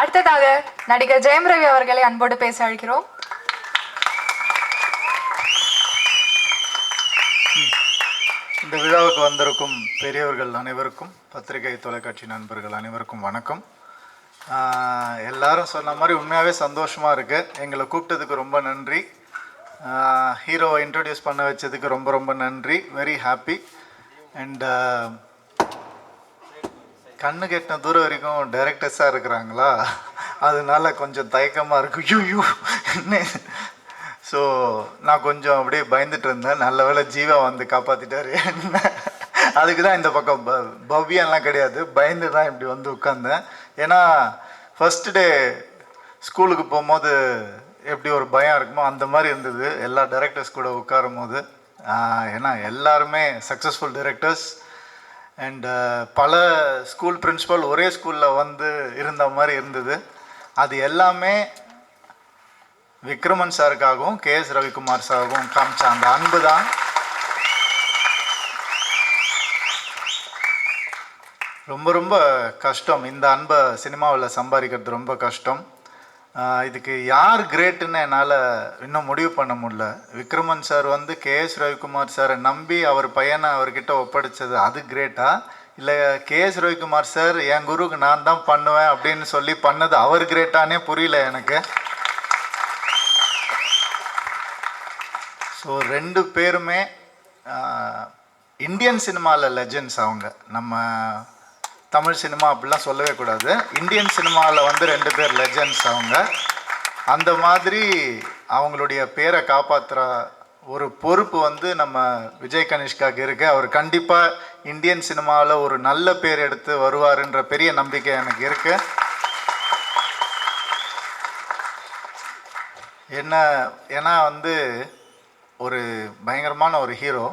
அடுத்ததாக நடிகர் ஜெயம் ரவி அவர்களை அன்போடு பேச அழைக்கிறோம். இந்த விழாவுக்கு வந்திருக்கும் பெரியவர்கள் அனைவருக்கும் பத்திரிகை தொலைக்காட்சி நண்பர்கள் அனைவருக்கும் வணக்கம். எல்லாரும் சொன்ன மாதிரி உண்மையாகவே சந்தோஷமாக இருக்குது எங்களை கூப்பிட்டதுக்கு ரொம்ப நன்றி. ஹீரோவை இன்ட்ரடியூஸ் பண்ண வச்சதுக்கு ரொம்ப ரொம்ப நன்றி. வெரி ஹாப்பி அண்ட் கண்ணு கெட்டின தூரம் வரைக்கும் டைரக்டர்ஸாக இருக்கிறாங்களா? அதனால கொஞ்சம் தயக்கமாக இருக்கு யூ யூ ஸோ நான் கொஞ்சம் அப்படியே பயந்துட்டு இருந்தேன். நல்ல வேளை ஜீவா வந்து காப்பாற்றிட்டாரு அதுக்கு தான் இந்த பக்கம் ப பவ்யம்லாம் கிடையாது. பயந்து தான் இப்படி வந்து உட்காந்தேன் ஏன்னா ஃபஸ்ட்டு டே ஸ்கூலுக்கு போகும்போது எப்படி ஒரு பயம் இருக்குமோ அந்த மாதிரி இருந்தது. எல்லா டைரக்டர்ஸ் கூட உட்காரும் போது ஏன்னா எல்லாருமே சக்ஸஸ்ஃபுல் டைரக்டர்ஸ் அண்டு uh, பல ஸ்கூல் பிரின்சிபல் ஒரே ஸ்கூலில் வந்து இருந்த மாதிரி இருந்தது. அது எல்லாமே விக்ரமன் சாருக்காகவும் கே எஸ் ரவிக்குமார் சாருக்கும் காமிச்ச. அந்த அன்பு தான். ரொம்ப ரொம்ப கஷ்டம். இந்த அன்பை சினிமாவில் சம்பாதிக்கிறது ரொம்ப கஷ்டம். இதுக்கு யார் கிரேட்டுன்னு என்னால் இன்னும் முடிவு பண்ண முடியல. விக்ரமன் சார் வந்து கே எஸ் ரவிக்குமார் சாரை நம்பி அவர் பையனை அவர்கிட்ட ஒப்படைச்சது அது கிரேட்டா? இல்லை கே எஸ் ரவிக்குமார் சார் என் குருவுக்கு நான் தான் பண்ணுவேன் அப்படின்னு சொல்லி பண்ணது அவர் கிரேட்டானே புரியல எனக்கு. ஸோ ரெண்டு பேருமே இந்தியன் சினிமாவில் லெஜெண்ட்ஸ் அவங்க. நம்ம தமிழ் சினிமா அப்படிலாம் சொல்லவே கூடாது. இந்தியன் சினிமாவில் வந்து ரெண்டு பேர் லெஜண்ட்ஸ் அவங்க. அந்த மாதிரி அவங்களுடைய பேரை காப்பாற்றுற ஒரு பொறுப்பு வந்து நம்ம விஜய் கனிஷ்காக்கு இருக்குது அவர் கண்டிப்பாக இந்தியன் சினிமாவில் ஒரு நல்ல பேர் எடுத்து வருவாருன்ற பெரிய நம்பிக்கை எனக்கு இருக்குது என்ன ஏன்னா வந்து ஒரு பயங்கரமான ஒரு ஹீரோ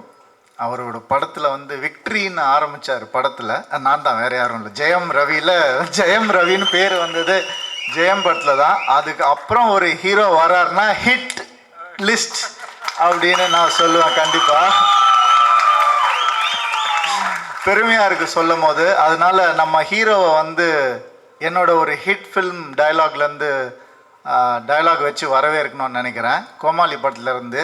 அவரோட படத்தில் வந்து விக்ட்ரின்னு ஆரம்பித்தார் படத்தில். நான் தான் வேறு யாரும் இல்லை. ஜெயம் ரவியில் ஜெயம் ரவின்னு பேர் வந்தது ஜெயம் படத்தில் தான். அதுக்கு அப்புறம் ஒரு ஹீரோ வராருன்னா ஹிட் லிஸ்ட் அப்படின்னு நான் சொல்லுவேன் கண்டிப்பாக பெருமையாக இருக்குது சொல்லும் போது அதனால் நம்ம ஹீரோவை வந்து என்னோட ஒரு ஹிட் ஃபில்ம் டயலாக்லேருந்து டயலாக் வச்சு வரவே இருக்கணும்னு நினைக்கிறேன். கோமாளி படத்துலேருந்து இருந்து.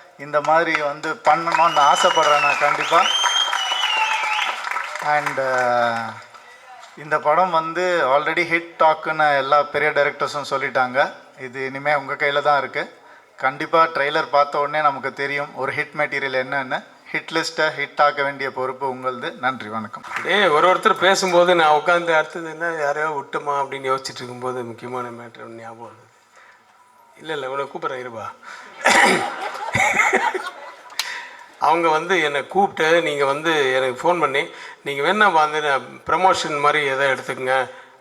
இந்த மாதிரி வந்து பண்ணணும்னு ஆசைப்படுறேன் நான் கண்டிப்பாக அண்டு uh, இந்த படம் வந்து ஆல்ரெடி ஹிட் டாக்குன்னு எல்லா பெரிய டைரக்டர்ஸும் சொல்லிட்டாங்க. இது இனிமேல் உங்கள் கையில் தான் இருக்குது கண்டிப்பாக ட்ரெய்லர் பார்த்த உடனே நமக்கு தெரியும் ஒரு ஹிட் மெட்டீரியல் என்னென்னு. ஹிட் லிஸ்ட்டை ஹிட் ஆக்க வேண்டிய பொறுப்பு உங்களது. நன்றி வணக்கம். டேய் ஒரு ஒருத்தர் பேசும்போது நான் உட்காந்து அடுத்தது என்ன யாரையோ விட்டுமா அப்படின்னு யோசிச்சுட்டு இருக்கும்போது முக்கியமான மேட்ரு ஞாபகம் வருது. இல்லை இல்லை உன்னை கூப்பிட்றேன் இருபா அவங்க வந்து என்னை கூப்பிட்டு நீங்கள் வந்து எனக்கு ஃபோன் பண்ணி நீங்கள் வேணா வந்து ப்ரமோஷன் மாதிரி எதை எடுத்துக்கங்க?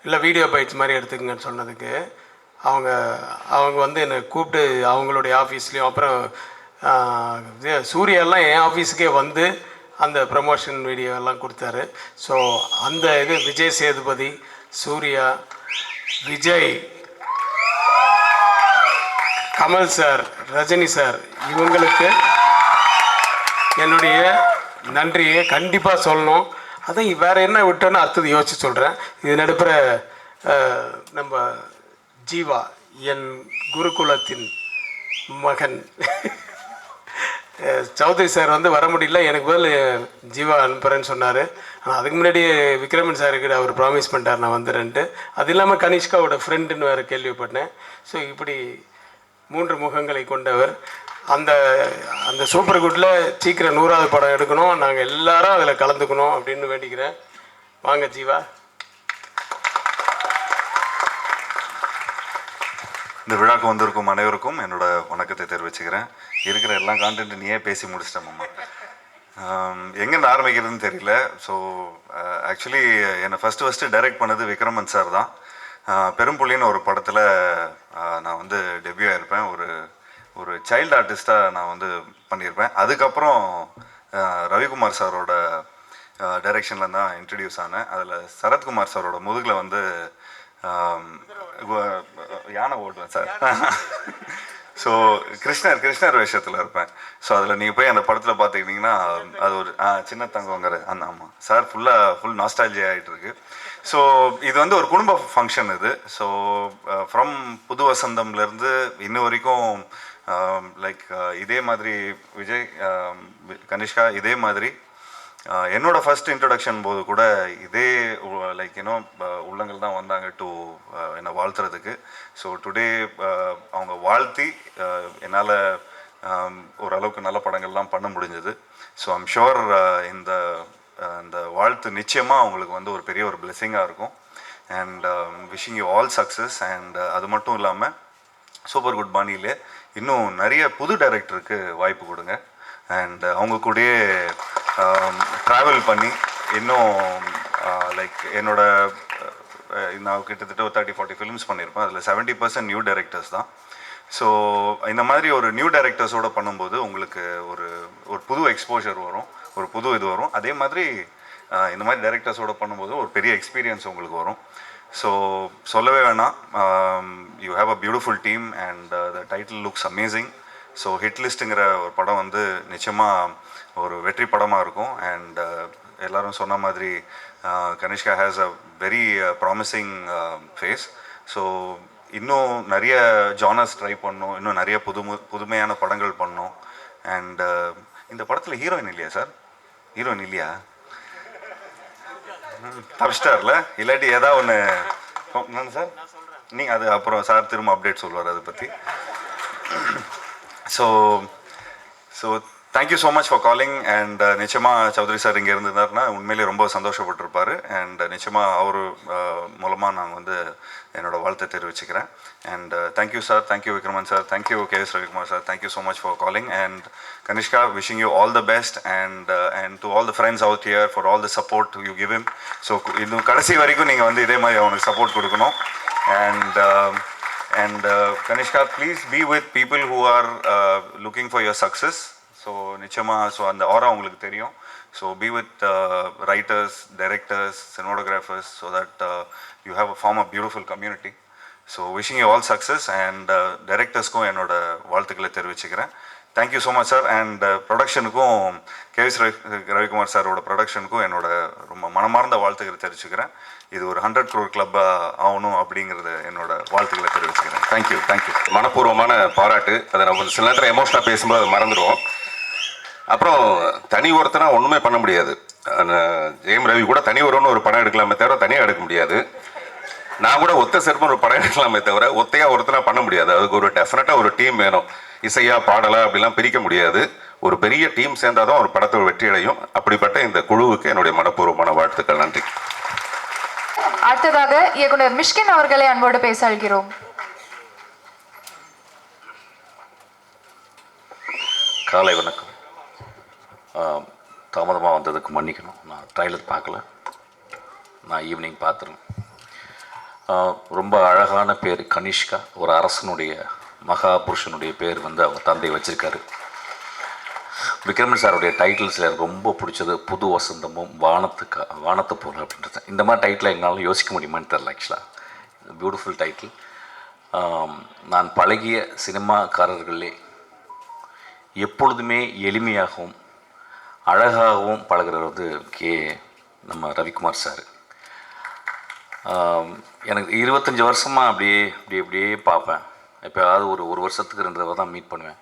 இல்லை வீடியோ பைட்ஸ் மாதிரி எடுத்துக்கங்கன்னு சொன்னதுக்கு அவங்க அவங்க வந்து என்னை கூப்பிட்டு அவங்களுடைய ஆஃபீஸ்லேயும் அப்புறம் சூர்யாலாம் என் ஆஃபீஸுக்கே வந்து அந்த ப்ரமோஷன் வீடியோ எல்லாம் கொடுத்தாரு. ஸோ அந்த இது விஜய் சேதுபதி சூர்யா விஜய் கமல் சார் ரஜினி சார் இவங்களுக்கு என்னுடைய நன்றியை கண்டிப்பாக சொல்லணும். அதை வேற என்ன விட்டோன்னு அடுத்தது யோசிச்சு சொல்கிறேன் இது நடுப்புற நம்ம ஜீவா என் குருகுலத்தின் மகன். சௌத்ரி சார் வந்து வர முடியல. எனக்கு பதில் ஜீவா அனுப்புகிறேன்னு சொன்னார். ஆனால் அதுக்கு முன்னாடி விக்ரமன் சாருக்கு அவர் ப்ராமிஸ் பண்ணிட்டார் நான் வந்துடுறேன்ட்டு அது இல்லாமல் கனிஷ்காவோட ஃப்ரெண்டுன்னு வேறு கேள்விப்பட்டேன். ஸோ இப்படி மூன்று முகங்களை கொண்டவர். அந்த அந்த சூப்பர் குட்டில் சீக்கிரம் நூறாவது படம் எடுக்கணும். நாங்கள் எல்லாரும் அதில் கலந்துக்கணும் அப்படின்னு வேண்டிக்கிறேன். வாங்க ஜீவா. இந்த விழாக்கு வந்திருக்கும் அனைவருக்கும் என்னோட வணக்கத்தை தெரிவிச்சுக்கிறேன். இருக்கிற எல்லா கான்டென்ட் நீயே பேசி முடிச்சிட்டேன் மாமா. எங்கேருந்து ஆரம்பிக்கிறதுன்னு தெரியல. ஸோ ஆக்சுவலி என்னை ஃபஸ்ட்டு ஃபஸ்ட்டு டைரக்ட் பண்ணது விக்ரமன் சார் தான். பெரும்புள்ளின்னு ஒரு படத்தில் நான் வந்து டெபியூ ஆகிருப்பேன் ஒரு ஒரு சைல்டு ஆர்டிஸ்ட்டாக நான் வந்து பண்ணியிருப்பேன். அதுக்கப்புறம் ரவிக்குமார் சாரோட டைரெக்ஷனில் தான் இன்ட்ரடியூஸ் ஆனேன். அதில் சரத்குமார் சாரோட முதுகில் வந்து யானை ஓட்டுவேன் சார். ஸோ கிருஷ்ணர் கிருஷ்ணர் வேஷத்தில் இருப்பேன். ஸோ அதில் நீங்கள் போய் அந்த படத்தில் பார்த்துக்கிட்டிங்கன்னா அது ஒரு ஆ, சின்ன தங்கங்கிற அந்த ஆமாம் சார் ஃபுல்லாக ஃபுல் நாஸ்டாலஜி ஆகிட்டு இருக்கு ஸோ இது வந்து ஒரு குடும்ப ஃபங்க்ஷன் இது. ஸோ ஃப்ரம் புது வசந்தம்லேருந்து இன்ன வரைக்கும் லைக் இதே மாதிரி விஜய் கனிஷ்கா இதே மாதிரி என்னோட ஃபர்ஸ்ட் இன்ட்ரடக்ஷன் போது கூட இதே லைக் யூனோ உள்ளங்கள் தான் வந்தாங்க டு என்னை வாழ்த்துறதுக்கு. ஸோ டுடே அவங்க வாழ்த்தி என்னால் ஓரளவுக்கு நல்ல படங்கள்லாம் பண்ண முடிஞ்சது. ஸோ ஐம் ஷுர் இந்த இந்த வாழ்த்து நிச்சயமாக அவங்களுக்கு வந்து ஒரு பெரிய ஒரு பிளெஸ்ஸிங்காக இருக்கும். And wishing you all success and அது மட்டும் இல்லாமல் சூப்பர் குட் பாணியிலே இன்னும் நிறைய புது டைரக்டருக்கு வாய்ப்பு கொடுங்க. அண்ட் அவங்க கூடயே Um, ட்ராவல் பண்ணி இன்னும் uh, லைக் என்னோட uh, uh, நான் கிட்டத்தட்ட ஒரு தேர்ட்டி ஃபார்ட்டி ஃபிலிம்ஸ் பண்ணியிருப்பேன். அதில் செவன்ட்டி பர்சன்ட் நியூ டேரக்டர்ஸ் தான். ஸோ இந்த மாதிரி ஒரு நியூ டைரக்டர்ஸோட பண்ணும்போது உங்களுக்கு ஒரு ஒரு புது எக்ஸ்போஷர் வரும். ஒரு புது இது வரும். அதே மாதிரி இந்த மாதிரி டேரக்டர்ஸோடு பண்ணும்போது ஒரு பெரிய எக்ஸ்பீரியன்ஸ் உங்களுக்கு வரும். ஸோ சொல்லவே வேணாம். You have a beautiful team and the title looks amazing so hit லிஸ்ட்டுங்கிற ஒரு படம் வந்து நிச்சயமாக ஒரு வெற்றி படமாக இருக்கும். அண்ட் uh, எல்லாரும் சொன்ன மாதிரி Kanishka has a very promising face so இன்னும் நிறைய ஜானர்ஸ் ட்ரை பண்ணும். இன்னும் நிறைய புதுமு புதுமையான படங்கள் பண்ணும். அண்ட் uh, இந்த படத்தில் ஹீரோயின் இல்லையா சார் ஹீரோயின் இல்லையா? தப்பிச்சிட்டார்ல இல்லாட்டி ஏதாவது ஒன்று என்னங்க சார் நீங்கள் அது அப்புறம் சார் திரும்ப அப்டேட் சொல்லுவார் அதை பற்றி so so thank you so much for calling and நிச்சயமாக சௌத்ரி சார் இங்கே இருந்திருந்தாருன்னா உண்மையிலேயே ரொம்ப சந்தோஷப்பட்டிருப்பார். அண்ட் uh, நிச்சயமாக அவர் uh, மூலமாக நான் வந்து என்னோட வாழ்த்தை தெரிவிச்சுக்கிறேன். And thank you sir thank you Vikraman sir thank you K S Ravikumar sir thank you so much for calling and Kanishka wishing you all the best and and to all the friends out here for all the support you give him so இது கடைசி வரைக்கும் நீங்கள் வந்து இதே மாதிரி அவனுக்கு support கொடுக்கணும். And and um, uh, Kanishka please be with people who are looking for your success. So நிச்சயமாக ஸோ அந்த ஆரா உங்களுக்கு தெரியும். So be with writers directors cinematographers so that you have a form a beautiful community so wishing you all success and டைரக்டர்ஸ்க்கும் என்னோட வாழ்த்துக்களை தெரிவிச்சுக்கிறேன். Thank you so much sir and ப்ரொடக்ஷனுக்கும் S Ravi Ravikumar சாரோட ப்ரொடக்ஷனுக்கும் என்னோட ரொம்ப மனமார்ந்த வாழ்த்துக்களை தெரிவிச்சுக்கிறேன். இது ஒரு ஹண்ட்ரட் க்ரோர் கிளப்பாக ஆகணும் அப்படிங்கிறத என்னோட வாழ்த்துக்களை தெரிவிச்சுக்கிறேன். தேங்க்யூ தேங்க்யூ மனப்பூர்வமான பாராட்டு. அதை நம்ம சில நேரத்தில் எமோஷனாக பேசும்போது அதை மறந்துடுவோம். அப்புறம் தனி ஒருத்தனா ஒன்றுமே பண்ண முடியாது. ஜெயம் ரவி கூட தனி ஒருவன் ஒரு படம் எடுக்கலாமே தவிர தனியாக எடுக்க முடியாது. நான் கூட ஒத்த செருப்பன் ஒரு படம் எடுக்கலாமே தவிர ஒத்தையா ஒருத்தனா பண்ண முடியாது. அதுக்கு ஒரு டெஃபினட்டாக ஒரு டீம் வேணும். இசையா பாடலா அப்படிலாம் பிரிக்க முடியாது. ஒரு பெரிய டீம் சேர்ந்தாதான் ஒரு படத்தோட வெற்றி அடையும். அப்படிப்பட்ட இந்த குழுவுக்கு என்னுடைய மனப்பூர்வமான வாழ்த்துக்கள். நன்றி. அடுத்ததாக இயக்குனர் மிஷ்கின் அவர்களை அன்போடு பேச அழைக்கிறோம் காலை வணக்கம். தாமதமாக வந்ததுக்கு மன்னிக்கணும். நான் ட்ரைலர் பார்க்கல. நான் ஈவினிங் பார்த்துருவேன். ரொம்ப அழகான பேர் கனிஷ்கா. ஒரு அரசனுடைய மகா புருஷனுடைய பேர் வந்து அவங்க தந்தை வச்சுருக்காரு. விக்ரமன் சாருடைய டைட்டில்ஸில் எனக்கு ரொம்ப பிடிச்சது புது வசந்தமும் வானத்துக்கு வானத்து போல அப்படின்றது. இந்த மாதிரி டைட்டில் எங்களால் யோசிக்க முடியுமான்னு தெரில ஆக்சுவலாக பியூட்டிஃபுல் டைட்டில் நான் பழகிய சினிமாக்காரர்களே எப்பொழுதுமே எளிமையாகவும் அழகாகவும் பழகுறது வந்து கே நம்ம ரவிக்குமார் சார். எனக்கு இருபத்தஞ்சி வருஷமாக அப்படியே அப்படியே அப்படியே பார்ப்பேன். எப்போயாவது ஒரு ஒரு வருஷத்துக்கு ரெண்டு தடவை தான் மீட் பண்ணுவேன்.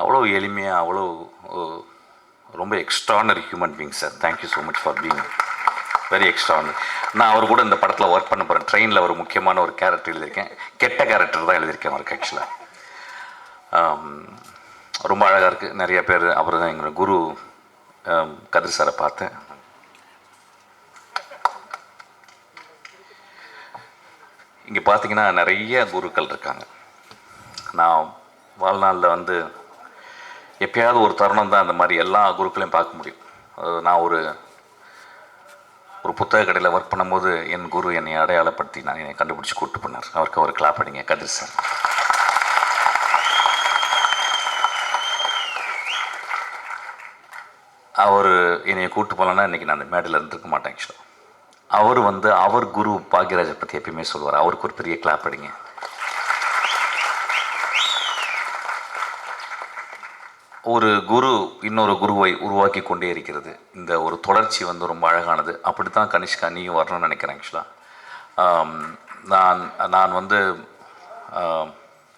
அவ்வளோ எளிமையாக அவ்வளோ ரொம்ப extraordinary human being sir. Thank you so much for being very extraordinary நான் அவர் கூட இந்த படத்தில் ஒர்க் பண்ண போகிறேன் ட்ரெயினில் ஒரு முக்கியமான ஒரு கேரக்டர் எழுதியிருக்கேன். கெட்ட கேரக்டர் தான் எழுதியிருக்கேன் அவருக்கு ஆக்சுவலாக ரொம்ப அழகாக இருக்குது நிறைய பேர் அவர் தான் எங்களோட குரு. கதிர் சாரை பார்த்தேன். இங்கே பார்த்தீங்கன்னா நிறைய குருக்கள் இருக்காங்க. நான் வாழ்நாளில் வந்து எப்பயாவது ஒரு தருணம் தான் அந்த மாதிரி எல்லா குருக்களையும் பார்க்க முடியும். நான் ஒரு ஒரு புத்தக கடையில் ஒர்க் பண்ணும்போது என் குரு என்னை அடையாளப்படுத்தி நான் என்னை கண்டுபிடிச்சி கூப்பிட்டு பண்ணார் அவருக்கு ஒரு கிளாப் அடிங்க கதிர் சார். அவர் என்னை கூப்பிட்டு போகலன்னா இன்றைக்கி நான் அந்த மேடையில் இருந்திருக்க மாட்டேன் ஆக்சுவலாக அவர் வந்து அவர் குரு பாக்யராஜை பற்றி எப்பயுமே சொல்லுவார். அவருக்கு ஒரு பெரிய கிளாப் அடிங்க. ஒரு குரு இன்னொரு குருவை உருவாக்கி கொண்டே இருக்கிறது. இந்த ஒரு தொடர்ச்சி வந்து ரொம்ப அழகானது. அப்படி தான் கனிஷ்கா நீயும் வரணும்னு நினைக்கிறேன் ஆக்சுவலாக நான் நான் வந்து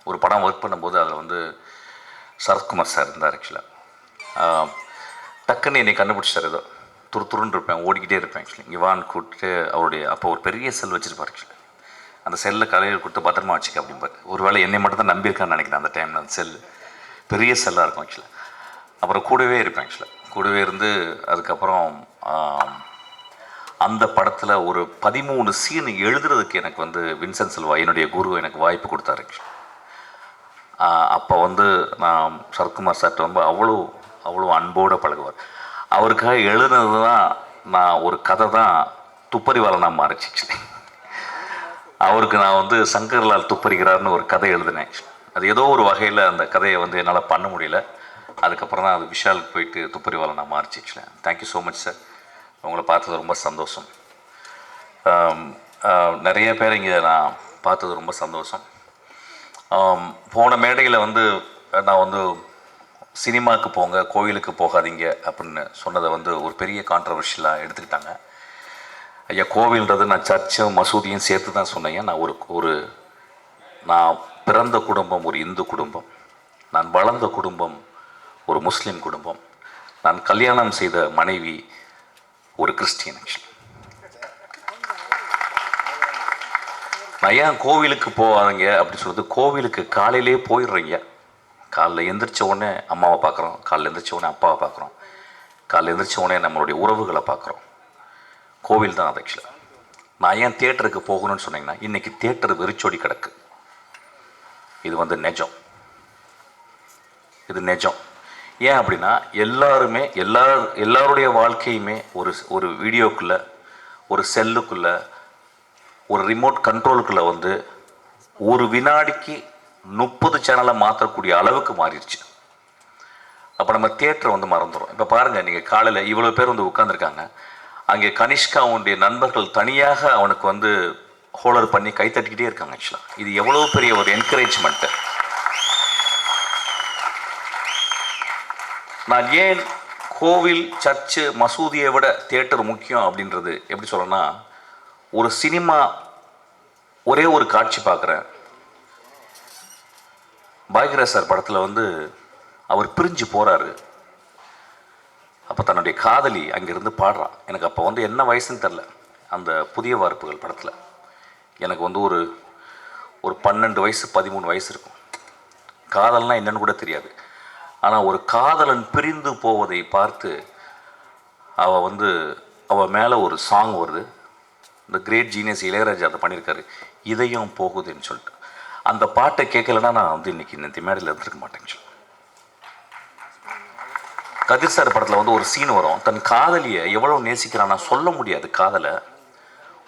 ஒரு படம் ஒர்க் பண்ணும்போது அதில் வந்து சரத்குமார் சார் இருந்தார் ஆக்சுவலாக டக்குன்னு என்னை கண்டுபிடிச்சார் ஏதோ. துரு துருன்னு இருப்பேன் ஓடிக்கிட்டே இருப்பேன் ஆக்சுவலி இங்கே வான்னு கூப்பிட்டு அவருடைய அப்போ ஒரு பெரிய செல் வச்சுருப்பார் ஆக்சுவலி அந்த செல்லை கலையில் கொடுத்து பத்திரமா வச்சுக்க அப்படிம்பார். ஒருவேளை என்னை மட்டும் தான் நம்பியிருக்கான்னு நினைக்கிறேன் அந்த டைமில் அந்த செல் பெரிய செல்லாக இருக்கும் ஆக்சுவலாக அப்புறம் கூடவே இருப்பேன் ஆக்சுவலாக கூடவே இருந்து அதுக்கப்புறம் அந்த படத்தில் ஒரு பதிமூணு சீன் எழுதுறதுக்கு எனக்கு வந்து வின்சென்ட் செல்வா என்னுடைய குரு எனக்கு வாய்ப்பு கொடுத்தாரு actually. அப்போ வந்து நான் சரத்குமார் சார்கிட்ட ரொம்ப அவ்வளோ அவ்வளோ அன்போடு பழகுவார். அவருக்காக எழுதுனது தான் நான் ஒரு கதை தான் துப்பறிவாளனாக மாறிச்சிச்சு அவருக்கு நான் வந்து சங்கர்லால் துப்பறிகிறார்னு ஒரு கதை எழுதினேன். அது ஏதோ ஒரு வகையில் அந்த கதையை வந்து என்னால் பண்ண முடியல. அதுக்கப்புறம் தான் அது விஷாலுக்கு போயிட்டு துப்பறிவாளனாக மாறிச்சு. தேங்க்யூ ஸோ மச் சார் உங்களை பார்த்தது ரொம்ப சந்தோஷம். நிறைய பேர் இங்கே நான் பார்த்தது ரொம்ப சந்தோஷம். போன மேடையில் வந்து நான் வந்து சினிமாவுக்கு போங்க கோயிலுக்கு போகாதீங்க அப்படின்னு சொன்னதை வந்து ஒரு பெரிய கான்ட்ரவர்ஷியலாக எடுத்துக்கிட்டாங்க. ஐயா கோவில்ன்றது நான் சர்ச்சும் மசூதியும் சேர்த்து தான் சொன்னேன் நான் ஒரு ஒரு நான் பிறந்த குடும்பம் ஒரு இந்து குடும்பம். நான் வளர்ந்த குடும்பம் ஒரு முஸ்லீம் குடும்பம். நான் கல்யாணம் செய்த மனைவி ஒரு கிறிஸ்டியன் ஆக்சுவலி நான் ஏன் கோவிலுக்கு போகாதீங்க அப்படின்னு சொல்லிட்டு கோவிலுக்கு காலையிலே போயிடுறீங்க. காலைல எந்திரிச்ச உடனே அம்மாவை பார்க்குறோம். காலைல எந்திரிச்ச உடனே அப்பாவை பார்க்குறோம். காலைல எந்திரிச்ச உடனே நம்மளுடைய உறவுகளை பார்க்குறோம். கோவில் தான் அது ஆக்சுவலாக நான் ஏன் தேட்டருக்கு போகணும்னு சொன்னீங்கன்னா இன்றைக்கி தேட்டர் வெறிச்சோடி கிடக்கு. இது வந்து நெஜம். இது நெஜம். ஏன் அப்படின்னா எல்லாருமே எல்லா எல்லாருடைய வாழ்க்கையுமே ஒரு ஒரு வீடியோக்குள்ளே ஒரு செல்லுக்குள்ளே ஒரு ரிமோட் கண்ட்ரோலுக்குள்ளே வந்து ஒரு வினாடிக்கு முப்பது சேனலை மாற்றக்கூடிய அளவுக்கு மாறிடுச்சு. அப்போ நம்ம தியேட்டரை வந்து மறந்துடும் இப்போ பாருங்கள் நீங்கள் காலையில் இவ்வளோ பேர் வந்து உட்காந்துருக்காங்க அங்கே கனிஷ்கா அவனுடைய நண்பர்கள் தனியாக அவனுக்கு வந்து ஹோலர் பண்ணி கை தட்டிக்கிட்டே இருக்காங்க ஆக்சுவலாக இது எவ்வளோ பெரிய ஒரு என்கரேஜ்மெண்ட்டு நான் ஏன் கோவில் சர்ச்சு மசூதியை விட தியேட்டர் முக்கியம் அப்படின்றது எப்படி சொல்லணும்னா ஒரு சினிமா ஒரே ஒரு காட்சி பார்க்குறேன். பாக்யராஜ் சார் படத்தில் வந்து அவர் பிரிஞ்சு போகிறாரு அப்போ தன்னுடைய காதலி அங்கேருந்து பாடுறான் எனக்கு அப்போ வந்து என்ன வயசுன்னு தெரில அந்த புதிய வார்ப்புகள் படத்தில். எனக்கு வந்து ஒரு ஒரு பன்னெண்டு வயசு பதிமூணு வயசு இருக்கும். காதல்னால் என்னன்னு கூட தெரியாது. ஆனால் ஒரு காதலன் பிரிந்து போவதை பார்த்து அவள் வந்து அவள் மேலே ஒரு சாங் வருது. இந்த கிரேட் ஜீனியஸ் இளையராஜா அதை பண்ணியிருக்காரு. இதயம் போகுதுன்னு சொல்லிட்டு. அந்த பாட்டை கேட்கலன்னா நான் வந்து இன்னைக்கு இந்த மேடையில் இருந்திருக்க மாட்டேங்க கதிர் சார் படத்தில் வந்து ஒரு சீன் வரும். தன் காதலியை எவ்வளோ நேசிக்கிறான்னா சொல்ல முடியாது. காதலை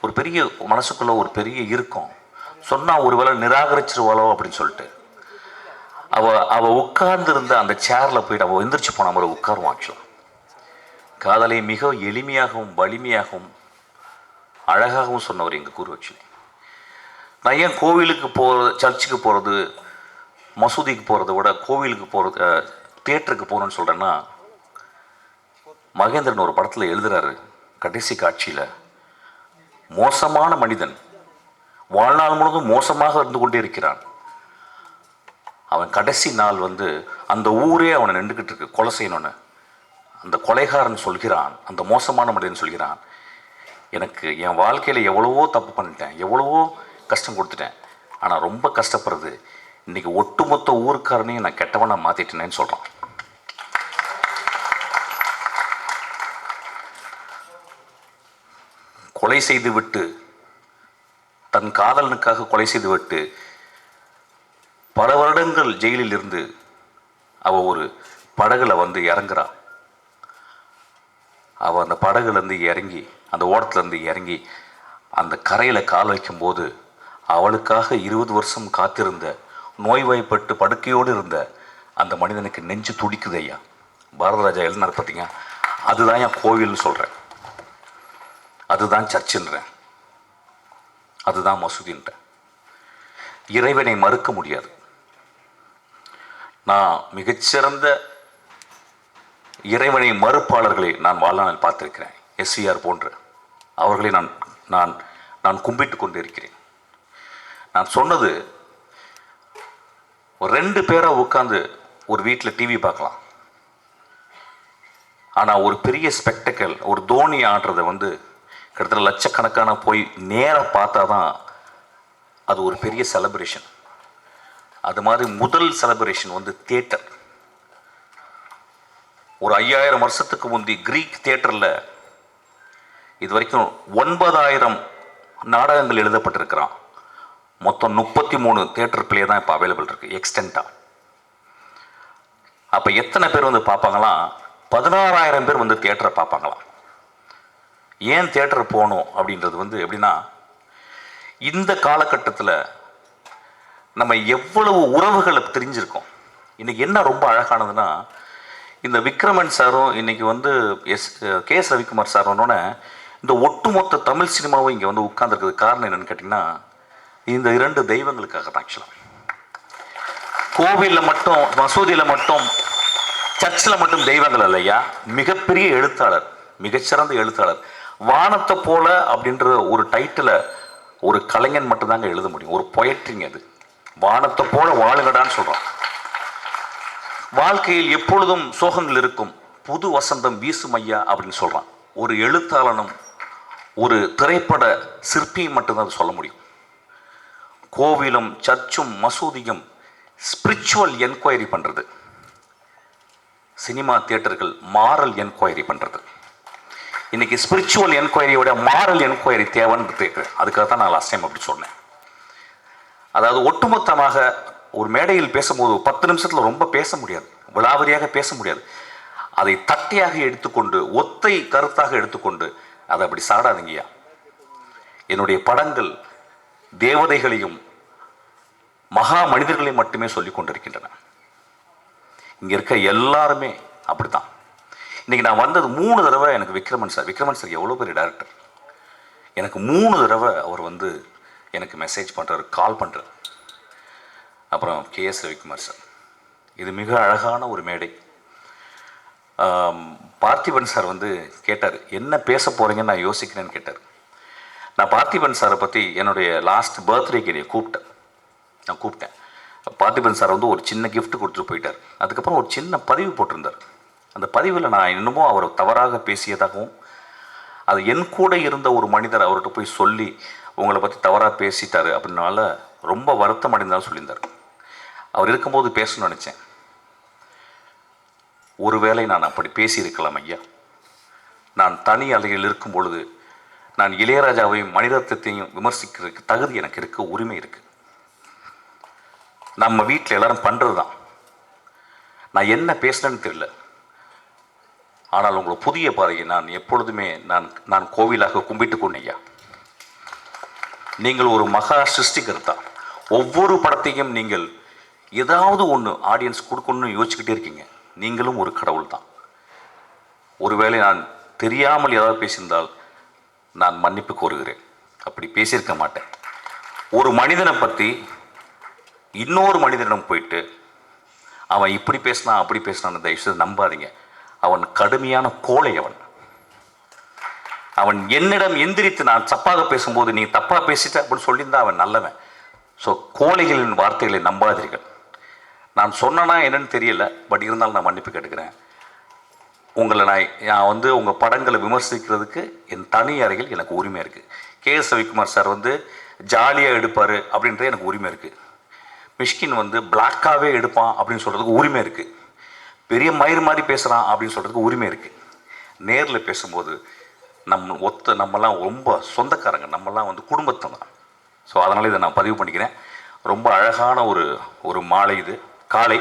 ஒரு பெரிய மனசுக்குள்ளே ஒரு பெரிய இருக்கும். சொன்னால் ஒருவேளை நிராகரிச்சிருவாளோ அப்படின்னு சொல்லிட்டு. அவள் அவள் உட்கார்ந்துருந்த அந்த சேரில் போயிட்டு அவள் எந்திரிச்சு போன மாதிரி உட்காருவான் ஆக்சுவலாக காதலை மிக எளிமையாகவும் வலிமையாகவும் அழகாகவும் சொன்னவர் எங்கள் குரு ஆக்சுவலி நான் ஏன் கோவிலுக்கு போகிறது சர்ச்சுக்கு போகிறது மசூதிக்கு போகிறத விட கோவிலுக்கு போகிறது தியேட்டருக்கு போகணும்னு சொல்கிறேன்னா மகேந்திரன் ஒரு படத்தில் எழுதுறாரு கடைசி காட்சியில். மோசமான மனிதன். வாழ்நாள் முழுவதும் மோசமாக இருந்து கொண்டே இருக்கிறான். அவன் கடைசி நாள் வந்து அந்த ஊரே அவனை நின்றுக்கிட்டு இருக்கு கொலை செய்யணும்னு அந்த கொலைகாரன் சொல்கிறான் அந்த மோசமான மனிதன் சொல்கிறான் எனக்கு என் வாழ்க்கையில் எவ்வளவோ தப்பு பண்ணிட்டேன் எவ்வளவோ கஷ்டம் கொடுத்துட்டேன். ஆனால் ரொம்ப கஷ்டப்படுறது இன்னைக்கு ஒட்டுமொத்த ஊருக்காரனையும் நான் கெட்டவனாக மாற்றிட்டேனேன்னு சொல்கிறான் கொலை செய்து விட்டு தன் காதலனுக்காக கொலை செய்து விட்டு பல வருடங்கள் ஜெயிலில் இருந்து அவள் ஒரு படகுல வந்து இறங்குறா. அவள் அந்த படகுலேருந்து இறங்கி அந்த ஓடத்துலேருந்து இறங்கி அந்த கரையில் கால் வைக்கும்போது அவளுக்காக இருபது வருஷம் காத்திருந்த நோய்வாய்ப்பட்டு படுக்கையோடு இருந்த அந்த மனிதனுக்கு நெஞ்சு துடிக்குது ஐயா. பாரதராஜா எழுதினார் பார்த்தீங்க அதுதான் என் கோவில்னு சொல்கிறேன் அதுதான் சர்ச்சுன்றேன். அதுதான் மசூதின்றேன் இறைவனை மறுக்க முடியாது. நான் மிகச்சிறந்த இறைவனை மறுப்பாளர்களை நான் வாழ்நாளில் பார்த்திருக்கிறேன். எஸ்விஆர் போன்ற அவர்களை நான் நான் நான் கும்பிட்டு கொண்டு இருக்கிறேன் நான் சொன்னது ஒரு ரெண்டு பேராக உட்காந்து ஒரு வீட்டில் டிவி பார்க்கலாம். ஆனால் ஒரு பெரிய ஸ்பெக்டக்கல் ஒரு தோனி ஆடுறதை வந்து கிட்டத்தட்ட லட்சக்கணக்கான போய் நேராக பார்த்தா தான் அது ஒரு பெரிய செலப்ரேஷன் அது மாதிரி முதல் செலப்ரேஷன் வந்து தியேட்டர் ஒரு ஐயாயிரம் வருஷத்துக்கு முந்தி கிரீக் தியேட்டரில் இது வரைக்கும் ஒன்பதாயிரம் நாடகங்கள் எழுதப்பட்டிருக்கிறான். மொத்தம் முப்பத்தி மூணு தேட்டர் பிளே தான் இப்போ அவைலபிள் இருக்குது எக்ஸ்டென்ட்டாக அப்போ எத்தனை பேர் வந்து பார்ப்பாங்களாம் பதினாறாயிரம் பேர் வந்து தேட்டரை பார்ப்பாங்களாம். ஏன் தேட்டர் போகணும் அப்படின்றது வந்து எப்படின்னா இந்த காலகட்டத்தில் நம்ம எவ்வளவு உறவுகளை தெரிஞ்சிருக்கோம் இன்றைக்கி என்ன ரொம்ப அழகானதுன்னா இந்த விக்ரமன் சாரும் இன்னைக்கு வந்து S K S Ravikumar sir வந்தோடனே இந்த ஒட்டுமொத்த தமிழ் சினிமாவும் இங்கே வந்து உட்காந்துருக்குது காரணம் என்னென்னு கேட்டிங்கன்னா இந்த இரண்டு தெய்வங்களுக்காக தான் ஆக்சுவலாக கோவிலில் மட்டும் மசூதியில் மட்டும் சர்ச்சில் மட்டும் தெய்வங்கள் இல்லையா? மிகப்பெரிய எழுத்தாளர் மிகச்சிறந்த எழுத்தாளர். வானத்தை போல அப்படின்ற ஒரு டைட்டிலை ஒரு கலைஞன் மட்டும்தாங்க எழுத முடியும். ஒரு பொயட்ரிங் அது. வானத்தை போல வாழுங்கடான்னு சொல்றான். வாழ்க்கையில் எப்பொழுதும் சோகங்கள் இருக்கும். புது வசந்தம் வீசும் ஐயா அப்படின்னு சொல்றான். ஒரு எழுத்தாளனும் ஒரு திரைப்பட சிற்பியும் மட்டும்தான் அது சொல்ல முடியும். கோவிலும் சர்ச்சும் மசூதியும் ஸ்பிரிச்சுவல் என்கொயரி பண்ணுறது சினிமா தியேட்டர்கள் மாரல் என்கொயரி பண்ணுறது இன்றைக்கி ஸ்பிரிச்சுவல் என்கொயரியோட மாரல் என்கொயரி தேவைன்னு கேட்குறேன் அதுக்காக தான் நான் லாஸ்ட் டைம் அப்படி சொன்னேன். அதாவது ஒட்டுமொத்தமாக ஒரு மேடையில் பேசும்போது பத்து நிமிஷத்தில் ரொம்ப பேச முடியாது. விழாவரியாக பேச முடியாது. அதை தட்டையாக எடுத்துக்கொண்டு ஒத்தை கருத்தாக எடுத்துக்கொண்டு அதை அப்படி சாடாதீங்கய்யா. என்னுடைய படங்கள் தேவதைகளையும் மகா மனிதர்களை மட்டுமே சொல்லிக் கொண்டிருக்கின்றன. இங்க இருக்க எல்லாருமே அப்படித்தான். இன்னைக்கு நான் வந்தது மூணு தடவை எனக்கு விக்ரமன் சார் விக்ரமன் சார் எவ்வளோ பெரிய டேரக்டர் எனக்கு மூணு தடவை அவர் வந்து எனக்கு மெசேஜ் பண்ணுறாரு கால் பண்ணுறாரு அப்புறம் கே எஸ் ரவிக்குமார் சார். இது மிக அழகான ஒரு மேடை. பார்த்திபன் சார் வந்து கேட்டார் என்ன பேச போகிறீங்கன்னு நான் யோசிக்கிறேன்னு கேட்டார். நான் பார்த்திபன் சாரை பற்றி என்னுடைய லாஸ்ட் பர்த்டேக்கு என்னை கூப்பிட்டேன். நான் கூப்பிட்டேன். பார்த்திபன் சார் வந்து ஒரு சின்ன கிஃப்ட் கொடுத்துட்டு போயிட்டார். அதுக்கப்புறம் ஒரு சின்ன பதிவு போட்டிருந்தார். அந்த பதிவில் நான் இன்னமும் அவரை தவறாக பேசியதாகவும் அது என் கூட இருந்த ஒரு மனிதர் அவர்கிட்ட போய் சொல்லி உங்களை பற்றி தவறாக பேசிட்டாரு அப்படின்னால ரொம்ப வருத்தம் அடைந்தாலும் சொல்லியிருந்தார். அவர் இருக்கும்போது பேசணும்னு நினச்சேன். ஒருவேளை நான் அப்படி பேசியிருக்கலாம் ஐயா. நான் தனி அலையில் இருக்கும் பொழுது நான் இளையராஜாவையும் மணிரத்னத்தையும் விமர்சிக்கிறதுக்கு தகுதி எனக்கு இருக்க உரிமை இருக்குது நம்ம வீட்டில் எல்லாரும் பண்ணுறது தான் நான் என்ன பேசுனேன்னு தெரியல. ஆனால் உங்களை புதிய பாறையை நான் எப்பொழுதுமே நான் நான் கோவிலாக கும்பிட்டு கொண்டேயா நீங்கள் ஒரு மகா சிருஷ்டிகர்த்தா. ஒவ்வொரு படத்தையும் நீங்கள் ஏதாவது ஒன்று ஆடியன்ஸ் கொடுக்கணும்னு யோசிச்சுக்கிட்டே இருக்கீங்க. நீங்களும் ஒரு கடவுள் தான் ஒருவேளை நான் தெரியாமல் ஏதாவது பேசியிருந்தால் நான் மன்னிப்பு கோருகிறேன். அப்படி பேசியிருக்க மாட்டேன். ஒரு மனிதனை பற்றி இன்னொரு மனிதனிடம் போயிட்டு அவன் இப்படி பேசினான் அப்படி பேசினான்னு தயவுசெய்து நம்பாதீங்க. அவன் கடுமையான கோழை அவன். அவன் என்னிடம் எந்திரித்து நான் தப்பாக பேசும்போது நீ தப்பாக பேசிட்ட அப்படின்னு சொல்லியிருந்தா அவன் நல்லவன். ஸோ கோழைகளின் வார்த்தைகளை நம்பாதீர்கள். நான் சொன்னனா என்னன்னு தெரியல பட் இருந்தாலும் நான் மன்னிப்பு கேட்டுக்கிறேன். உங்களை நான் நான் வந்து உங்கள் படங்களை விமர்சிக்கிறதுக்கு என் தனி அறையில் எனக்கு உரிமை இருக்குது கே எஸ் ரவிக்குமார் சார் வந்து ஜாலியாக எடுப்பார் அப்படின்றது எனக்கு உரிமை இருக்குது மிஷ்கின் வந்து பிளாக்காகவே எடுப்பான் அப்படின்னு சொல்கிறதுக்கு உரிமை இருக்குது பெரிய மயிறு மாதிரி பேசுகிறான் அப்படின்னு சொல்கிறதுக்கு உரிமை இருக்குது நேரில் பேசும்போது நம்ம ஒத்த நம்மலாம் ரொம்ப சொந்தக்காரங்க நம்மலாம் வந்து குடும்பத்தை தான் ஸோ அதனால் இதை நான் பதிவு பண்ணிக்கிறேன். ரொம்ப அழகான ஒரு ஒரு மாலை இது. காலை.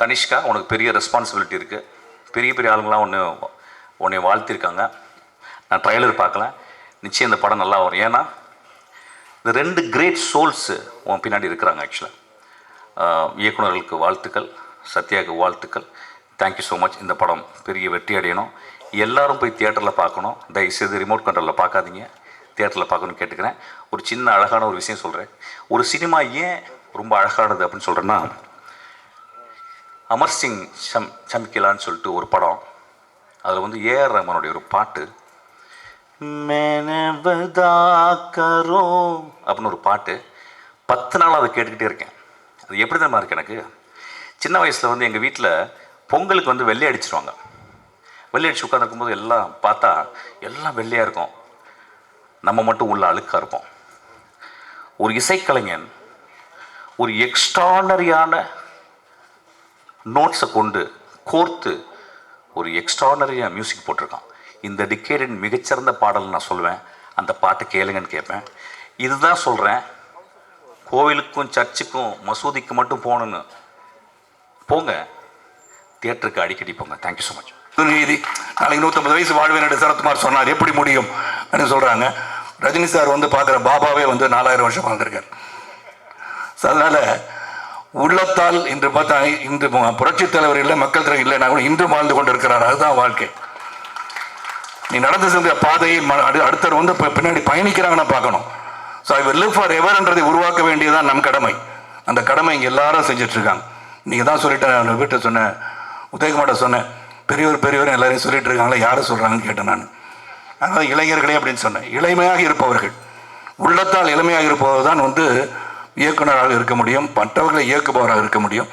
கனிஷ்கா உனக்கு பெரிய ரெஸ்பான்சிபிலிட்டி இருக்குது பெரிய பெரிய ஆளுங்களாம் ஒன்று உன்னை வாழ்த்திருக்காங்க. நான் ட்ரைலர் பார்க்கல. நிச்சயம் இந்த படம் நல்லா வரும். ஏன்னா இந்த ரெண்டு கிரேட் சோல்ஸு உன் பின்னாடி இருக்கிறாங்க ஆக்சுவலாக இயக்குனர்களுக்கு வாழ்த்துக்கள் சத்யாவுக்கு வாழ்த்துக்கள். தேங்க்யூ ஸோ மச் இந்த படம் பெரிய வெற்றி அடையணும். எல்லாரும் போய் தியேட்டரில் பார்க்கணும். தயவுசெய்து ரிமோட் கண்ட்ரோலில் பார்க்காதீங்க. தியேட்டரில் பார்க்கணும்னு கேட்டுக்கிறேன். ஒரு சின்ன அழகான ஒரு விஷயம் சொல்கிறேன் ஒரு சினிமா ஏன் ரொம்ப அழகானது அப்படின்னு சொல்கிறேன்னா அமர் சிங் சம் சமிக்கலான்னு சொல்லிட்டு ஒரு படம் அதில் வந்து ஏஆர் ரஹ்மானுடைய ஒரு பாட்டு மேனே அப்படின்னு ஒரு பாட்டு பத்து நாள் அதை கேட்டுக்கிட்டே இருக்கேன். அது எப்படி தெரியுமா இருக்கு எனக்கு? சின்ன வயசில் வந்து எங்கள் வீட்டில் பொங்கலுக்கு வந்து வெள்ளை அடிச்சிருவாங்க. வெள்ளை அடிச்சு உட்காந்துருக்கும்போது எல்லாம் பார்த்தா எல்லாம் வெள்ளையாக இருக்கும். நம்ம மட்டும் உள்ள அழுக்காக இருப்போம் ஒரு இசைக்கலைஞன் ஒரு எக்ஸ்ட்ரானரியான நோட்ஸை கொண்டு கோர்த்து ஒரு எக்ஸ்ட்ரானரியாக மியூசிக் போட்டிருக்கான். இந்த டிக்கேடின் மிகச்சிறந்த பாடல் நான் சொல்லுவேன் அந்த பாட்டை கேளுங்கன்னு கேட்பேன். இதுதான் சொல்கிறேன் கோவிலுக்கும் சர்ச்சுக்கும் மசூதிக்கு மட்டும் போகணுன்னு போங்க. தியேட்டருக்கு அடிக்கடி போங்க. தேங்க்யூ ஸோ மச் நீதி நாளைக்கு நூற்றம்பது வயசு வாழ்வேன் என்று சரத்குமார் சொன்னார். எப்படி முடியும் அப்படின்னு சொல்கிறாங்க ரஜினி சார் வந்து பார்க்குற பாபாவே வந்து நாலாயிரம் வருஷம் வாழ்ந்திருக்கார். ஸோ அதனால் உள்ளத்தால் இன்று பார்த்தா இன்று புரட்சித் தலைவர் இல்லை மக்கள் தலைவர் இல்லைன்னா கூட இன்று வாழ்ந்து கொண்டு இருக்கிறார் அதுதான் வாழ்க்கை. நீ நடந்து சென்ற பாதையை ம- அடுத்தவர் வந்து பின்னாடி பயணிக்கிறாங்கன்னு பார்க்கணும். ஸோ ஐ லிவ் ஃபார் எவர்ன்றதை உருவாக்க வேண்டியதுதான் நம் கடமை. அந்த கடமை இங்கே எல்லாரும் செஞ்சிட்ருக்காங்க. நீங்கள் தான் சொல்லிட்டேன் நான் வீட்டை சொன்னேன் உதயகுமார்ட்ட சொன்னேன் பெரியவர் பெரியவர் எல்லாரையும் சொல்லிட்டு இருக்காங்களே யாரை சொல்கிறாங்கன்னு கேட்டேன் நான். அதாவது இளைஞர்களே அப்படின்னு சொன்னேன். இளமையாக இருப்பவர்கள். உள்ளத்தால் இளமையாக இருப்பவர் தான் வந்து இயக்குனராக இருக்க முடியும் மற்றவர்களை இயக்குபவராக இருக்க முடியும்.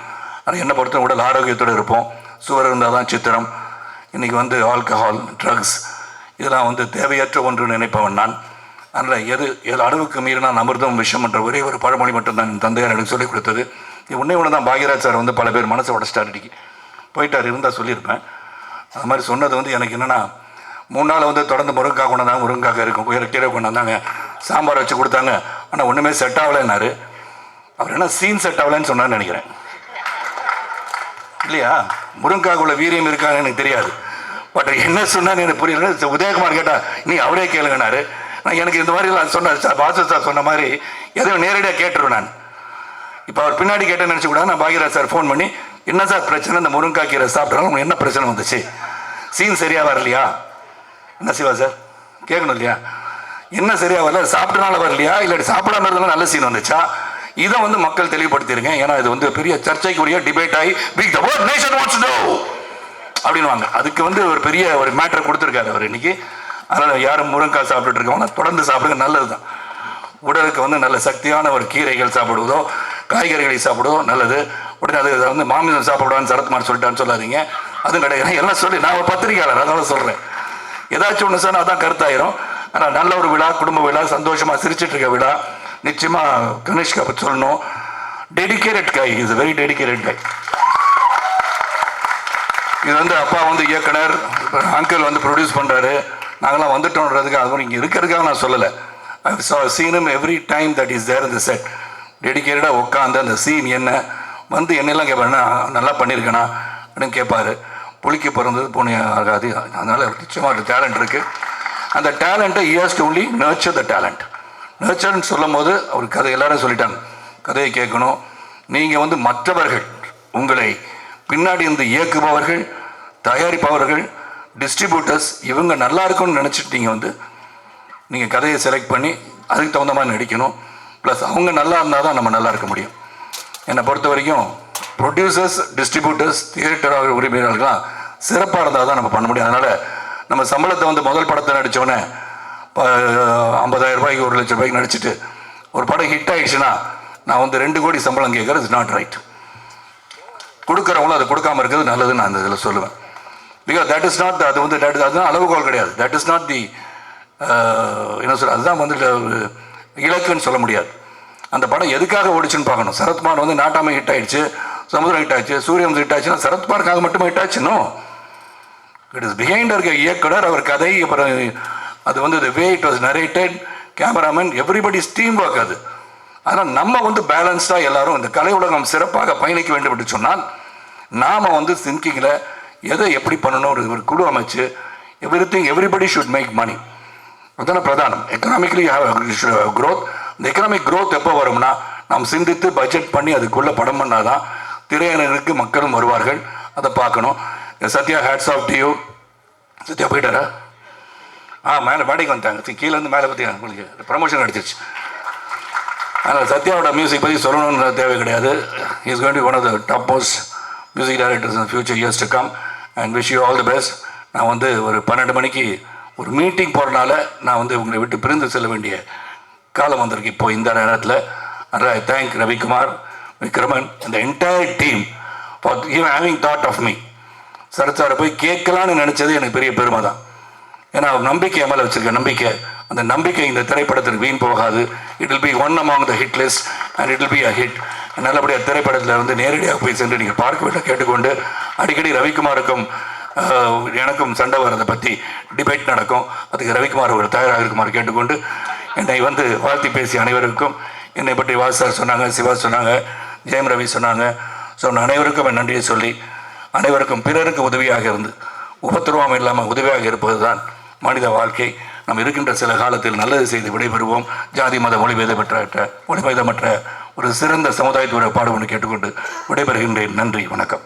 ஆனால் என்னை பொறுத்த உடல் ஆரோக்கியத்தோடு இருப்போம். சுவர் இருந்தால் தான் சித்திரம். இன்றைக்கி வந்து ஆல்கஹால் ட்ரக்ஸ் இதெல்லாம் வந்து தேவையற்ற ஒன்று நினைப்பவன் நான். அதனால் எது எது அளவுக்கு மீறினால் அமிர்தம் விஷம் என்ற ஒரே ஒரு பழமொழி மட்டும் தான் என் தந்தையார் எனக்கு சொல்லிக் கொடுத்தது. இது உன்னே ஒன்று தான். பாக்யராஜ் சார் வந்து பல பேர் மனசை உடச்சிட்டார் அடிக்கி போயிட்டார் இருந்தால் சொல்லியிருப்பேன். அது மாதிரி சொன்னது வந்து எனக்கு என்னென்னா மூணு நாள் வந்து தொடர்ந்து முருங்கைக்காய் கொண்டாந்தாங்க முருங்கைக்காய் இருக்கும். உயர கீரை கொண்டாந்தாங்க சாம்பார் வச்சு கொடுத்தாங்க. ஆனால் ஒன்றுமே செட் ஆகலைன்னாரு. அவர் என்ன சீன் செட் ஆகலைன்னு சொன்னார்னு நினைக்கிறேன். இல்லையா? முருங்காக்குள்ள வீரியம் இருக்கான்னு எனக்கு தெரியாது. பட் என்ன சொன்னான்னு எனக்கு புரியல. உதயகுமார் கேட்டால் நீ அவரே கேளுங்கனாரு நான் எனக்கு இந்த மாதிரி சொன்னார் சார் பாசு சார் சொன்ன மாதிரி எதையும் நேரடியாக கேட்டுருவேன் நான். இப்போ அவர் பின்னாடி கேட்டேன்னு நினச்சி கூட நான் பாகிராஜ் சார் ஃபோன் பண்ணி என்ன சார் பிரச்சனை? இந்த முருங்காய் கீரை சாப்பிட்றாங்க உங்களுக்கு என்ன பிரச்சனை வந்துச்சு? சீன் சரியாக வரலையா? என்ன சிவா சார்? கேட்கணும் இல்லையா? என்ன சரியாக வரல? சாப்பிட்டனால வரலையா? இல்லாட்டி சாப்பிடாம இருந்தாலும் நல்ல சீன் வந்துச்சா? இதை வந்து மக்கள் தெளிவுபடுத்தியிருக்கேன் ஏன்னா இது வந்து பெரிய சர்ச்சைக்குரிய டிபேட் ஆகி big the world nation what's to அப்படின்வாங்க அதுக்கு வந்து ஒரு பெரிய ஒரு மேட்டரை கொடுத்துருக்காரு அவர் இன்னைக்கு. அதனால் யாரும் முருங்காய் சாப்பிட்டுட்டு இருக்கவங்க தொடர்ந்து சாப்பிடுங்க நல்லது தான் உடலுக்கு வந்து நல்ல சக்தியான ஒரு கீரைகள் சாப்பிடுவதோ காய்கறிகளை சாப்பிடுவதோ நல்லது. உடனே அது வந்து மாமிசம் சாப்பிடுவான்னு சரத்குமார் சொல்லிட்டான்னு சொல்லாதீங்க. அதுவும் கிடையாது. எல்லாம் சொல்லி நான் ஒரு பத்திரிகையாளர் அதனால சொல்கிறேன் ஏதாச்சும் ஒன்று சொன்னால் அதான் கருத்தாயிரும். ஆனால் நல்ல ஒரு விழா குடும்ப விழா சந்தோஷமாக சிரிச்சிட்டு இருக்க விழா நிச்சயமாக கணேஷ்கா சொல்லணும். Dedicated guy is very dedicated guy இது வந்து அப்பா வந்து இயக்குனர் அங்கிள் வந்து ப்ரொடியூஸ் பண்ணுறாரு நாங்களாம் வந்துட்டோன்றதுக்கு அது இங்கே இருக்கிறதுக்காக நான் சொல்லலை. ஐ சா சீனும் every time that is there இந்த செட் டெடிக்கேட்டடாக உட்காந்து அந்த சீன் என்ன வந்து என்னெல்லாம் கேட்பாருன்னா நல்லா பண்ணியிருக்கேனா அப்படின்னு கேட்பாரு புளிக்கு பிறந்தது பூனை ஆகாது. அதனால் நிச்சயமாக ஒரு டேலண்ட் இருக்குது அந்த டேலண்ட்டை years only nurture the talent நர்ச்சர்னு சொல்லும் போது அவர் கதை எல்லாரும் சொல்லிட்டாங்க. கதையை கேட்கணும். நீங்கள் வந்து மற்றவர்கள் உங்களை பின்னாடி இருந்து இயக்குபவர்கள் தயாரிப்பவர்கள் டிஸ்ட்ரிபியூட்டர்ஸ் இவங்க நல்லா இருக்கும்னு நினச்சிட்டு நீங்கள் வந்து நீங்கள் கதையை செலக்ட் பண்ணி அதுக்கு தகுந்த மாதிரி நடிக்கணும். ப்ளஸ் அவங்க நல்லா இருந்தால் தான் நம்ம நல்லா இருக்க முடியும். என்னை பொறுத்த வரைக்கும் ப்ரொடியூசர்ஸ் டிஸ்ட்ரிபியூட்டர்ஸ் தியேட்டர் உரிமையாளர்கள்லாம் சிறப்பாக இருந்தால் தான் நம்ம பண்ண முடியும். அதனால் நம்ம சம்பளத்தை வந்து முதல் படத்தை நடித்தோடனே ஐம்பதாயிரம் ரூபாய்க்கு ஒரு லட்சம் ரூபாய்க்கு நடிச்சிட்டு ஒரு படம் ஹிட் ஆகிடுச்சுன்னா நான் வந்து ரெண்டு கோடி சம்பளம் கேட்குறது இட்ஸ் நாட் ரைட் கொடுக்குறவங்களும் அதை கொடுக்காம இருக்கிறது நல்லதுன்னு நான் அந்த இதில் சொல்லுவேன். பிகாஸ் தட் இஸ் நாட் அது வந்து தட் அதுதான் அளவுகோல் கிடையாது. தட் இஸ் நாட் தி என்ன சொல்ற அதுதான் வந்து இலக்குன்னு சொல்ல முடியாது. அந்த படம் எதுக்காக ஓடிச்சுன்னு பார்க்கணும். சரத்குமார் வந்து நாட்டாமை ஹிட் ஆயிடுச்சு சமுதிரம் ஹிட் ஆயிடுச்சு சூரியன் ஹிட் ஆச்சுன்னா சரத்குமாருக்காக மட்டுமே ஹிட் ஆச்சுனோ இட் இஸ் பிஹைண்ட் இருக்க இயக்குனர் அவர் கதை அப்புறம் அது வந்து way it was narrated cameraman everybody steam work அது. ஆனால் நம்ம வந்து பேலன்ஸ்டாக எல்லாரும் இந்த கலை உலகம் சிறப்பாக பயணிக்க வேண்டும் என்று சொன்னால் நாம் வந்து திங்கிங்கில் எதை எப்படி பண்ணணும் ஒரு ஒரு குழு அமைச்சு everything everybody should make money அதுதானே பிரதானம் எக்கனாமிக்கலி க்ரோத் இந்த எக்கனாமிக் க்ரோத் எப்போ வரும்னா நாம் சிந்தித்து பட்ஜெட் பண்ணி அதுக்குள்ளே படம் பண்ணாதான் திரையரங்குக்கு மக்களும் வருவார்கள். அதை பார்க்கணும். Sathya hats off to Sathya போயிட்டாரா? ஆ மேலே பாடிக்கு வந்துட்டாங்க. கீழேருந்து மேலே பற்றி உங்களுக்கு ப்ரமோஷன் அடிச்சிருச்சு அதனால் சத்யாவோட மியூசிக் பற்றி சொல்லணும்னு தேவை கிடையாது. Is going to one of the top most music directors in future years to come and wish you all the best நான் வந்து ஒரு பன்னெண்டு மணிக்கு ஒரு மீட்டிங் போகிறனால நான் வந்து உங்களை விட்டு பிரிந்து செல்ல வேண்டிய காலம் வந்திருக்கு இப்போ இந்த நேரத்தில். ஐ தேங்க் ரவிக்குமார் விக்ரமன் இந்த entire team for give having thought of me Sarath சாரை போய் கேட்கலான்னு நினச்சது எனக்கு பெரிய பெருமை தான் ஏன்னா அவர் நம்பிக்கை என் மேலே வச்சுருக்கேன் நம்பிக்கை. அந்த நம்பிக்கை இந்த திரைப்படத்திற்கு வீண் போகாது. It will be one among the hit list and it will be a hit நல்லபடியாக திரைப்படத்தில் வந்து நேரடியாக போய் சென்று நீங்கள் பார்க்க வேண்டும் கேட்டுக்கொண்டு. அடிக்கடி ரவிக்குமாருக்கும் எனக்கும் சண்டை வரதை பற்றி டிபேட் நடக்கும். அதுக்கு ரவிக்குமார் ஒரு தயாராக இருக்குமாறு கேட்டுக்கொண்டு என்னை வந்து வாழ்த்தி பேசிய அனைவருக்கும் என்னை பற்றி வாஸ் சார் சொன்னாங்க சிவா சொன்னாங்க ஜெயம் ரவி சொன்னாங்க. சொன்ன அனைவருக்கும் என் நன்றியை சொல்லி அனைவருக்கும் பிறருக்கு உதவியாக இருந்து உபத்திரவம் இல்லாமல் உதவியாக இருப்பது தான் மனித வாழ்க்கை. நாம் இருக்கின்ற சில காலத்தில் நல்லது செய்து விடைபெறுவோம். ஜாதி மத மொழிபேதமற்ற மொழிபேதமற்ற ஒரு சிறந்த சமுதாயத்தோட பாடுபொன்று கேட்டுக்கொண்டு விடைபெறுகின்றேன். நன்றி வணக்கம்.